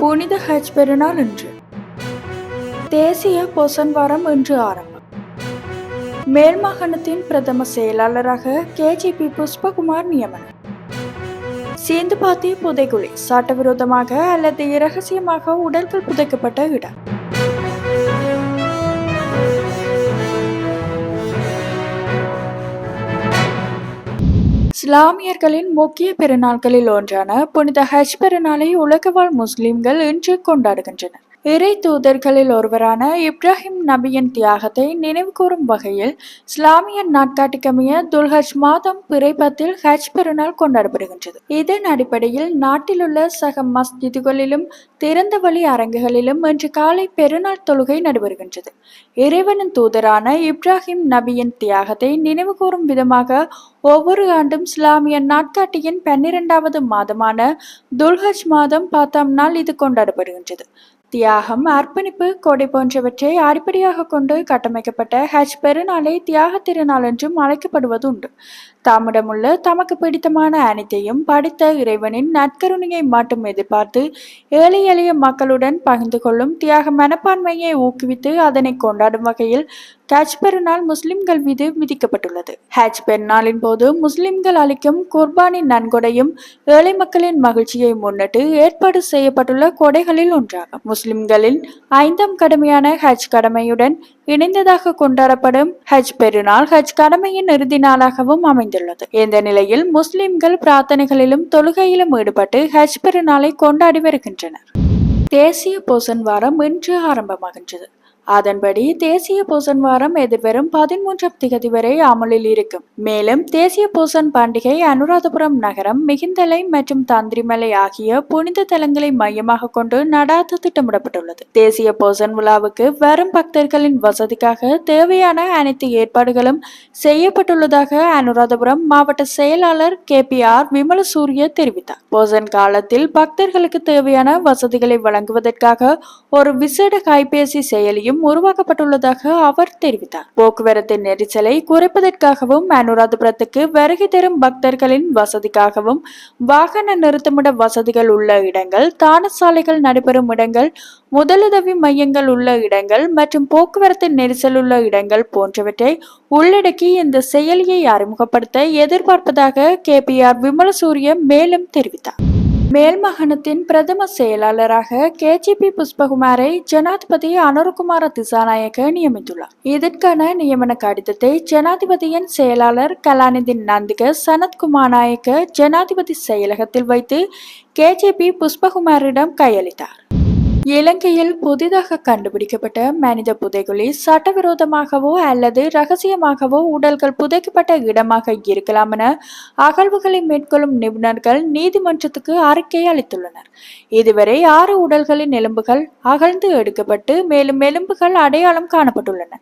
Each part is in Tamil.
புனித ஹஜ் பெருநாள் இன்று தேசிய பொசன் வாரம் இன்று ஆரம்பம். மேல் மாகாணத்தின் பிரதம செயலாளராக கேஜிபி புஷ்பகுமார் நியமனம். சேந்துபாத்தி புதைகுழி சட்டவிரோதமாக அல்லது இரகசியமாக உடல்கள் புதைக்கப்பட்ட இடம். இஸ்லாமியர்களின் முக்கிய பெருநாள்களில் ஒன்றான புனித ஹஜ் பெருநாளை உலகவாழ் முஸ்லிம்கள் இன்று கொண்டாடுகின்றனர். இறை தூதர்களில் ஒருவரான இப்ராஹிம் நபியின் தியாகத்தை நினைவுகூரும் வகையில் இஸ்லாமிய நாட்காட்டிக்கமைய துல்ஹஜ் மாதம் பிறைப்பத்தில் ஹஜ் பெருநாள் கொண்டாடப்படுகின்றது. இதன் அடிப்படையில் நாட்டிலுள்ள சக மஸ்ஜிதுகளிலும் திறந்த வழி அரங்குகளிலும் இன்று காலை பெருநாள் தொழுகை நடைபெறுகின்றது. இறைவனின் தூதரான இப்ராஹிம் நபியின் தியாகத்தை நினைவுகூரும் விதமாக ஒவ்வொரு ஆண்டும் இஸ்லாமிய நாட்காட்டியின் பன்னிரெண்டாவது மாதமான துல்ஹஜ் மாதம் பத்தாம் நாள் இது கொண்டாடப்படுகின்றது. தியாகம் அர்ப்பணிப்பு கொடை போன்றவற்றை அடிப்படையாக கொண்டு கட்டமைக்கப்பட்ட ஹஜ் பெருநாளை தியாக திருநாள் என்றும் அழைக்கப்படுவது உண்டு தாமிடமுள்ள தமக்கு பிடித்தமான அனைத்தையும் படித்த இறைவனின் நற்கருணையை மட்டும் எதிர்பார்த்து ஏழை எளிய மக்களுடன் பகிர்ந்து கொள்ளும் தியாக மனப்பான்மையை ஊக்குவித்து அதனை கொண்டாடும் வகையில் ஹஜ் பெருநாள் முஸ்லிம்கள் மீது விதிக்கப்பட்டுள்ளது. ஹஜ் பெருநாளின் போது முஸ்லிம்கள் அளிக்கும் குர்பானின் நன்கொடையும் ஏழை மக்களின் மகிழ்ச்சியை முன்னிட்டு ஏற்பாடு செய்யப்பட்டுள்ள கொடைகளில் ஒன்றாகும். முஸ்லிம்களின் ஐந்தாம் கடமையான ஹஜ் கடமையுடன் இணைந்ததாக கொண்டாடப்படும் ஹஜ் பெருநாள் ஹஜ் கடமையின் இறுதி நாளாகவும் அமைந்துள்ளது. இந்த நிலையில் முஸ்லிம்கள் பிரார்த்தனைகளிலும் தொழுகையிலும் ஈடுபட்டு ஹஜ் பெருநாளை கொண்டாடி வருகின்றனர். தேசிய போசன் வாரம் இன்று ஆரம்பமாகின்றது. அதன்படி தேசிய பூசன் வாரம் எதிர்வரும் பதிமூன்றாம் திகதி வரை அமலில் இருக்கும். மேலும் தேசிய பூசன் பண்டிகை அனுராதபுரம் நகரம் மிகுந்தலை மற்றும் தந்திரிமலை ஆகிய புனித தலங்களை மையமாக கொண்டு நடாத்த திட்டமிடப்பட்டுள்ளது. தேசிய பூசன் விழாவுக்கு வரும் பக்தர்களின் வசதிக்காக தேவையான அனைத்து ஏற்பாடுகளும் செய்யப்பட்டுள்ளதாக அனுராதபுரம் மாவட்ட செயலாளர் கே பி ஆர் விமலசூரிய தெரிவித்தார். பூசன் காலத்தில் பக்தர்களுக்கு தேவையான வசதிகளை வழங்குவதற்காக ஒரு விசேட கைபேசி செயலியும் உருவாக்கப்பட்டுள்ளதாக அவர் தெரிவித்தார். போக்குவரத்து நெரிசலை குறைப்பதற்காகவும் அனுராதபுரத்துக்கு வருகை தரும் பக்தர்களின் வசதிக்காகவும் வாகன நிறுத்தமிட வசதிகள் உள்ள இடங்கள் தான சாலைகள் நடைபெறும் இடங்கள் முதலுதவி மையங்கள் உள்ள இடங்கள் மற்றும் போக்குவரத்து நெரிசல் உள்ள இடங்கள் போன்றவற்றை உள்ளடக்கி இந்த செயலியை அறிமுகப்படுத்த எதிர்பார்ப்பதாக கே பி ஆர் விமலசூரிய மேலும் தெரிவித்தார். மேல்மாகாணத்தின் பிரதம செயலாளராக கேஜிபி புஷ்பகுமாரை ஜனாதிபதி அனுரகுமார திசாநாயக்க நியமித்துள்ளார். இதற்கான நியமன கடிதத்தை ஜனாதிபதியின் செயலாளர் கலாநிதி நந்திக சனத்குமார் நாயக்க ஜனாதிபதி செயலகத்தில் வைத்து கேஜிபி புஷ்பகுமாரிடம் கையளித்தார். இலங்கையில் புதிதாக கண்டுபிடிக்கப்பட்ட மனித புதைகுழி சட்டவிரோதமாகவோ அல்லது ரகசியமாகவோ உடல்கள் புதைக்கப்பட்ட இடமாக இருக்கலாம் என அகழ்வுகளை மேற்கொள்ளும் நிபுணர்கள் நீதிமன்றத்துக்கு அறிக்கை அளித்துள்ளனர். இதுவரை ஆறு உடல்களின் எலும்புகள் அகழ்ந்து எடுக்கப்பட்டு மேலும் எலும்புகள் அடையாளம் காணப்பட்டுள்ளன.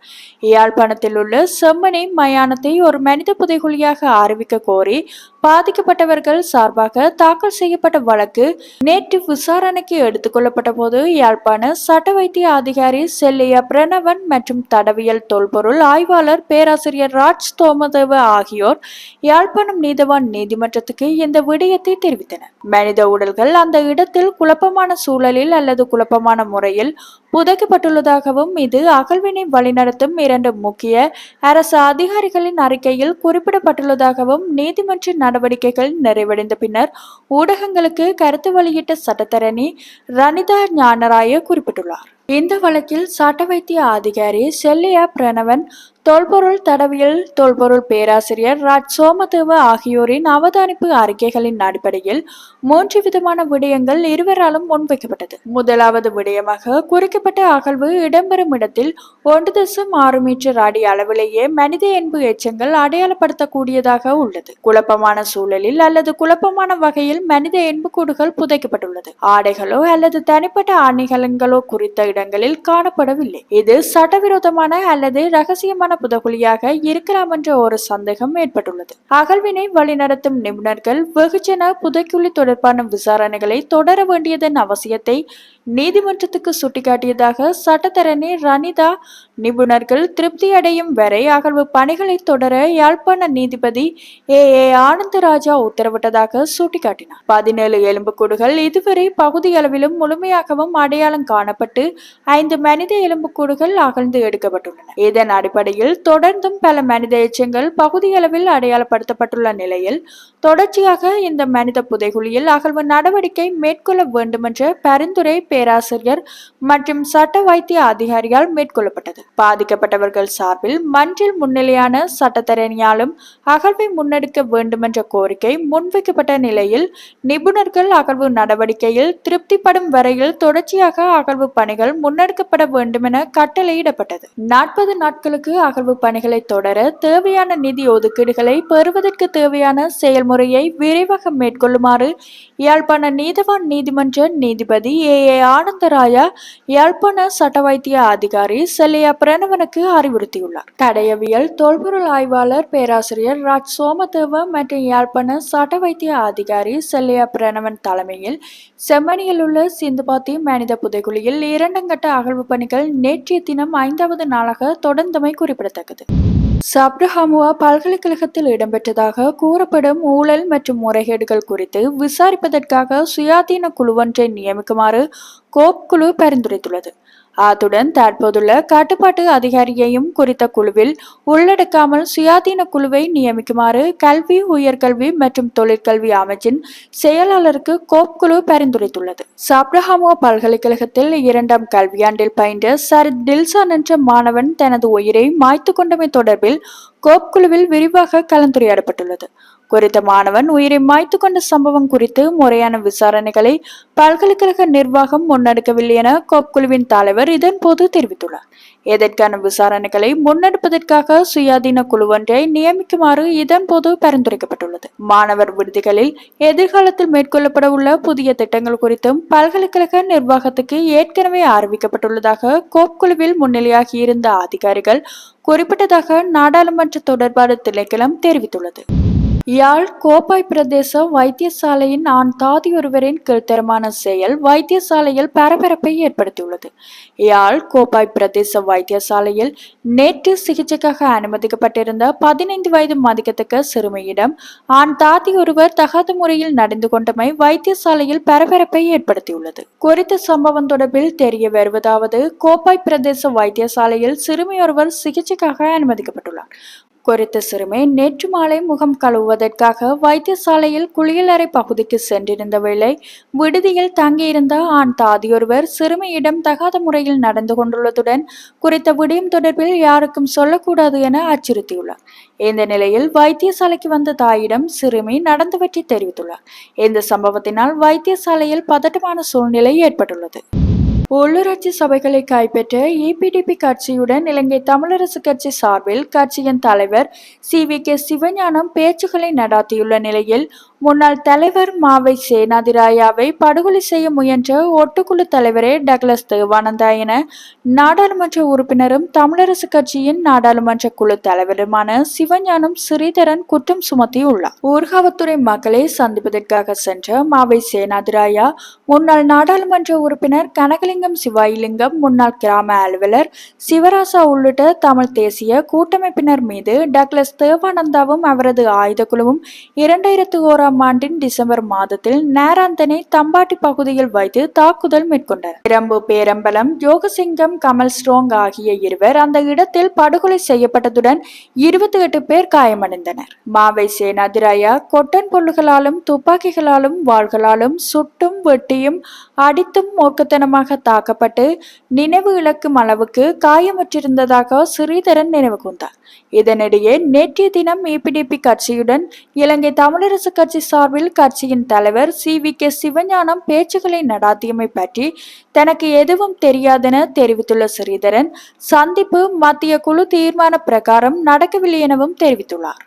யாழ்ப்பாணத்தில் உள்ள செம்மணி மயானத்தை ஒரு மனித புதைகுழியாக அறிவிக்க கோரி பாதிக்கப்பட்டவர்கள் சார்பாக தாக்கல் செய்யப்பட்ட வழக்கு நேற்று விசாரணைக்கு எடுத்துக்கொள்ளப்பட்ட போது யாழ்ப்பாண சட்ட வைத்திய அதிகாரி செல்லிய பிரணவன் மற்றும் தடவியல் தொல்பொருள் ஆய்வாளர் பேராசிரியர் ராஜ் தோமதேவ ஆகியோர் யாழ்ப்பாணம் நீதவான் நீதிமன்றத்துக்கு இந்த விடயத்தை தெரிவித்தனர். மனித உடல்கள் அந்த இடத்தில் குழப்பமான சூழலில் அல்லது குழப்பமான முறையில் புதைக்கப்பட்டுள்ளதாகவும் இது அகழ்வினை வழிநடத்தும் இரண்டு முக்கிய அரசு அதிகாரிகளின் அறிக்கையில் குறிப்பிடப்பட்டுள்ளதாகவும் நீதிமன்ற நடவடிக்கைகள் நிறைவடைந்த பின்னர் ஊடகங்களுக்கு கருத்து வெளியிட்ட சட்டத்தரணி ரணிதா ஞானராய குறிப்பிட்டுள்ளார். இந்த வழக்கில் சட்ட வைத்திய அதிகாரி செல்லியா பிரணவன் தொல்பொருள் தடவியல் தொல்பொருள் பேராசிரியர் ராஜ் சோமதேவ ஆகியோரின் அவதானிப்பு அறிக்கைகளின் அடிப்படையில் மூன்று விதமான விடயங்கள் இருவராலும் முன்வைக்கப்பட்டது. முதலாவது விடயமாக குறிக்கப்பட்ட அகழ்வு இடம்பெறும் இடத்தில் ஒன்று தசம் ஆறு மீட்டர் அடி அளவிலேயே மனித என்பு எச்சங்கள் அடையாளப்படுத்தக்கூடியதாக உள்ளது. குழப்பமான சூழலில் அல்லது குழப்பமான வகையில் மனித என்புக்கூடுகள் புதைக்கப்பட்டுள்ளது. ஆடைகளோ அல்லது தனிப்பட்ட அணிகலன்களோ குறித்த இடங்களில் காணப்படவில்லை. இது சட்டவிரோதமான அல்லது ரகசியமான புதகுழியாக இருக்கலாம் என்ற ஒரு சந்தேகம் ஏற்பட்டுள்ளது. அகழ்வினை வழிநடத்தும் நிபுணர்கள் வெகுஜன புதைக்குழி தொடர்பான விசாரணைகளை தொடர வேண்டியதன் அவசியத்தை நீதிமன்றத்துக்கு சுட்டிக்காட்டியதாக சட்டத்தரணி ரனிதா நிபுணர்கள் திருப்தி அடையும் வரை அகழ்வு பணிகளை தொடர யாழ்ப்பாண நீதிபதி ஏ. ஏ. ஆனந்தராஜா உத்தரவிட்டதாக சுட்டிக்காட்டினார். பதினேழு எலும்புக்கூடுகள் இதுவரை பகுதி அளவிலும் முழுமையாகவும் அடையாளம் காணப்பட்டு ஐந்து மனித எலும்புக்கூடுகள் அகழ்ந்து எடுக்கப்பட்டுள்ளன. இதன் அடிப்படையில் தொடர்ந்தும் பல மனித எச்சங்கள் பகுதியளவில் அடையாளப்படுத்தப்பட்டுள்ள நிலையில் தொடர்ச்சியாக இந்த மனித புதைகுழியில் அகழ்வு நடவடிக்கை மேற்கொள்ள வேண்டுமென்ற பரிந்துரை பேராசிரியர் மற்றும் சட்ட வைத்திய அதிகாரியால் மேற்கொள்ளப்பட்டது. பாதிக்கப்பட்டவர்கள் சார்பில் மன்றில் முன்னிலையான சட்டத்தரணியாலும் அகழ்வை முன்னெடுக்க வேண்டுமென்ற கோரிக்கை முன்வைக்கப்பட்ட நிலையில் நிபுணர்கள் அகழ்வு நடவடிக்கையில் திருப்திப்படும் வரையில் தொடர்ச்சியாக அகழ்வு பணிகள் முன்னெடுக்கப்பட வேண்டுமென கட்டளையிடப்பட்டது. நாற்பது நாட்களுக்கு அகழ்வு பணிகளை தொடர தேவையான நிதி ஒதுக்கீடுகளை பெறுவதற்கு தேவையான செயல் செயல்முறையை விரைவாக மேற்கொள்ளுமாறு யாழ்ப்பாண நீதவான் நீதிமன்ற நீதிபதி ஏ. ஏ. ஆனந்தராயா யாழ்ப்பாண சட்ட வைத்திய அதிகாரி செல்லையா பிரணவனுக்கு அறிவுறுத்தியுள்ளார். தடயவியல் தொல்பொருள் ஆய்வாளர் பேராசிரியர் ராஜ் சோமதேவ மற்றும் யாழ்ப்பாண சட்ட வைத்திய அதிகாரி செல்லையா பிரணவன் தலைமையில் செம்மணியில் உள்ள சிந்துபாத்தி மனித புதைக்குழியில் இரண்டாம் கட்ட அகழ்வு பணிகள் நேற்றைய தினம் ஐந்தாவது நாளாக தொடர்ந்தமை குறிப்பிடத்தக்கது. சப்ரஹாமுவா பல்கலைக்கழகத்தில் இடம்பெற்றதாக கூறப்படும் ஊழல் மற்றும் முறைகேடுகள் குறித்து விசாரிப்பதற்காக சுயாதீன குழுவொன்றை நியமிக்குமாறு கோப் குழு பரிந்துரைத்துள்ளது. அத்துடன் தற்போதுள்ள கட்டுப்பாட்டு அதிகாரியையும் குறித்த குழுவில் உள்ளடக்காமல் சுயாதீன குழுவை நியமிக்குமாறு கல்வி உயர்கல்வி மற்றும் தொழிற்கல்வி அமைச்சின் செயலாளருக்கு கோப் குழு பரிந்துரைத்துள்ளது. சப்ரஹாமோ பல்கலைக்கழகத்தில் இரண்டாம் கல்வியாண்டில் பயின்ற சர் டில்சான் என்ற மாணவன் தனது உயிரை மாய்த்து கொண்டமை தொடர்பில் கோப் குழுவில் விரிவாக கலந்துரையாடப்பட்டுள்ளது. குறித்த மாணவன் உயிரை மாய்த்து கொண்ட சம்பவம் குறித்து முறையான விசாரணைகளை பல்கலைக்கழக நிர்வாகம் முன்னெடுக்கவில்லை என கோப் குழுவின் தலைவர் இதன் போது தெரிவித்துள்ளார். இதற்கான விசாரணைகளை முன்னெடுப்பதற்காக சுயாதீன குழு ஒன்றை நியமிக்குமாறு இதன் போது பரிந்துரைக்கப்பட்டுள்ளது. மாணவர் விடுதிகளில் எதிர்காலத்தில் மேற்கொள்ளப்பட உள்ள புதிய திட்டங்கள் குறித்தும் பல்கலைக்கழக நிர்வாகத்துக்கு ஏற்கனவே அறிவிக்கப்பட்டுள்ளதாக கோப் குழுவில் முன்னிலையாகி இருந்த அதிகாரிகள் குறிப்பிட்டதாக நாடாளுமன்ற தொடர்பாளர் திணைக்களம் தெரிவித்துள்ளது. யாழ் கோப்பாய் பிரதேச வைத்தியசாலையின் ஆண் தாதியொருவரின் கீழ்த்தரமான செயல் வைத்தியசாலையில் பரபரப்பை ஏற்படுத்தியுள்ளது. யாழ் கோப்பாய் பிரதேச வைத்தியசாலையில் நேற்று சிகிச்சைக்காக அனுமதிக்கப்பட்டிருந்த பதினைந்து வயது மதிக்கத்தக்க சிறுமியிடம் ஆண் தாதி ஒருவர் தகாத முறையில் நடந்து கொண்டமை வைத்தியசாலையில் பரபரப்பை ஏற்படுத்தியுள்ளது. குறித்த சம்பவம் தொடர்பில் தெரிய வருவதாவது கோப்பாய் பிரதேச வைத்தியசாலையில் சிறுமியொருவர் சிகிச்சைக்காக அனுமதிக்கப்பட்டுள்ளார். குறித்த சிறுமி நேற்று மாலை முகம் கழுவுவதற்காக வைத்தியசாலையில் குளியலறை பகுதிக்கு சென்றிருந்த வேளை விடுதியில் தங்கியிருந்த ஆண் தாதியொருவர் சிறுமியிடம் தகாத முறையில் நடந்து கொண்டுள்ளதுடன் குறித்த விடயம் தொடர்பில் யாருக்கும் சொல்லக்கூடாது என அச்சுறுத்தியுள்ளார். இந்த நிலையில் வைத்தியசாலைக்கு வந்த தாயிடம் சிறுமி நடந்தவற்றை தெரிவித்துள்ளார். இந்த சம்பவத்தினால் வைத்தியசாலையில் பதட்டமான சூழ்நிலை ஏற்பட்டுள்ளது. உள்ளூராட்சி சபைகளை கைப்பற்ற இபிடிபி கட்சியுடன் இலங்கை தமிழரசு கட்சி சார்பில் கட்சியின் தலைவர் சி வி கே சிவஞானம் பேச்சுக்களை நடாத்தியுள்ள நிலையில் முன்னாள் தலைவர் மாவை சேனாதிராயாவை படுகொலை செய்ய முயன்ற ஒட்டுக்குழு தலைவரே டக்ளஸ் தேவானந்தா என நாடாளுமன்ற உறுப்பினரும் தமிழரசு கட்சியின் நாடாளுமன்ற குழு தலைவருமான சிவஞானம் ஸ்ரீதரன் குற்றம் சுமத்தியுள்ளார். ஊர்காவத்துறை மக்களை சந்திப்பதற்காக சென்ற மாவை சேனாதிராயா முன்னாள் நாடாளுமன்ற உறுப்பினர் கனகலிங்கம் சிவாயிலிங்கம் முன்னாள் கிராம அலுவலர் சிவராசா உள்ளிட்ட தமிழ் தேசிய கூட்டமைப்பினர் மீது டக்ளஸ் தேவானந்தாவும் அவரது ஆயுத குழுவும் இரண்டாயிரத்து ஓராம் ஆறாம் ஆண்டின் டிசம்பர் மாதத்தில் நேராந்தனை தம்பாட்டி பகுதியில் வைத்து தாக்குதல் மேற்கொண்டனர். பிரம்பு பேரம்பலம் யோகசிங்கம் கமல் ஸ்ட்ரோங் ஆகிய இருவர் அந்த இடத்தில் படுகொலை செய்யப்பட்டதுடன் இருபத்தி எட்டு பேர் காயமடைந்தனர். மாவை சேனாதிராயா கொட்டன் பொருள்களாலும் துப்பாக்கிகளாலும் வாள்களாலும் சுட்டும் வெட்டியும் அடித்தும் மூர்க்கத்தனமாக தாக்கப்பட்டு நினைவு இழக்கும் அளவுக்கு காயமுற்றிருந்ததாக ஸ்ரீதரன் நினைவு கூர்ந்தார். இதனிடையே நேற்றைய தினம் ஏபிடிபி கட்சியுடன் இலங்கை தமிழரசு கட்சி கட்சி சார்பில் கட்சியின் தலைவர் சி. வி. கே. சிவஞானம் பேச்சுகளை நடாத்தியமை பற்றி தனக்கு எதுவும் தெரியாதென தெரிவித்துள்ள ஸ்ரீதரன் சந்திப்பு மத்திய குழு தீர்மான பிரகாரம் நடக்கவில்லை எனவும் தெரிவித்துள்ளார்.